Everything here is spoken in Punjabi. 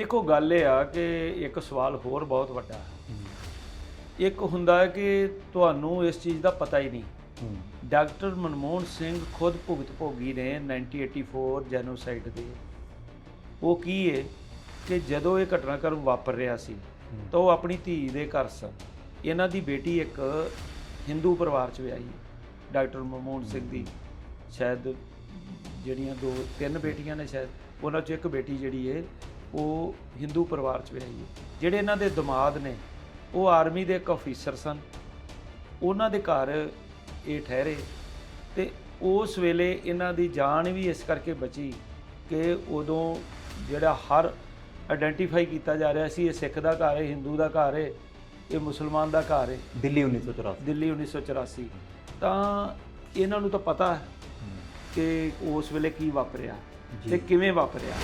ਦੇਖੋ ਗੱਲ ਇਹ ਆ ਕਿ ਇੱਕ ਸਵਾਲ ਹੋਰ ਬਹੁਤ ਵੱਡਾ ਹੈ। ਇੱਕ ਹੁੰਦਾ ਹੈ ਕਿ ਤੁਹਾਨੂੰ ਇਸ ਚੀਜ਼ ਦਾ ਪਤਾ ਹੀ ਨਹੀਂ। ਡਾਕਟਰ ਮਨਮੋਹਨ ਸਿੰਘ ਖੁਦ ਭੁਗਤ ਭੋਗੀ ਨੇ 1984 ਜੈਨੋਸਾਈਡ ਦੇ। ਉਹ ਕੀ ਹੈ ਕਿ ਜਦੋਂ ਇਹ ਘਟਨਾਕ੍ਰਮ ਵਾਪਰ ਰਿਹਾ ਸੀ ਤਾਂ ਉਹ ਆਪਣੀ ਧੀ ਦੇ ਘਰ ਸਨ। ਇਹਨਾਂ ਦੀ ਬੇਟੀ ਇੱਕ ਹਿੰਦੂ ਪਰਿਵਾਰ ਚ ਵਿਆਹੀ ਡਾਕਟਰ ਮਨਮੋਹਨ ਸਿੰਘ ਦੀ। ਸ਼ਾਇਦ ਜਿਹੜੀਆਂ ਦੋ ਤਿੰਨ ਬੇਟੀਆਂ ਨੇ ਸ਼ਾਇਦ ਉਹਨਾਂ ਚੋਂ ਇੱਕ ਬੇਟੀ ਜਿਹੜੀ ਹੈ ਉਹ ਹਿੰਦੂ ਪਰਿਵਾਰ ਚ ਵਿਆਹੀ ਹੈ। ਜਿਹੜੇ ਇਹਨਾਂ ਦੇ ਦਮਾਦ ਨੇ ਉਹ ਆਰਮੀ ਦੇ ਇੱਕ ਅਫੀਸਰ ਸਨ। ਉਹਨਾਂ ਦੇ ਘਰ ਇਹ ਠਹਿਰੇ ਤੇ ਉਸ ਵੇਲੇ ਇਹਨਾਂ ਦੀ ਜਾਨ ਵੀ ਇਸ ਕਰਕੇ ਬਚੀ ਕਿ ਉਦੋਂ ਜਿਹੜਾ ਹਰ ਆਇਡੈਂਟੀਫਾਈ ਕੀਤਾ ਜਾ ਰਿਹਾ ਸੀ ਇਹ ਸਿੱਖ ਦਾ ਘਰ ਹੈ ਹਿੰਦੂ ਦਾ ਘਰ ਹੈ ਇਹ ਮੁਸਲਮਾਨ ਦਾ ਘਰ ਹੈ। ਦਿੱਲੀ 1984 ਦਿੱਲੀ 1984 ਤਾਂ ਇਹਨਾਂ ਨੂੰ ਤਾਂ ਪਤਾ ਹੈ ਕਿ ਉਸ ਵੇਲੇ ਕੀ ਵਾਪਰਿਆ। ਤੇ ਕਿਵੇਂ ਵਾਪਰਿਆ।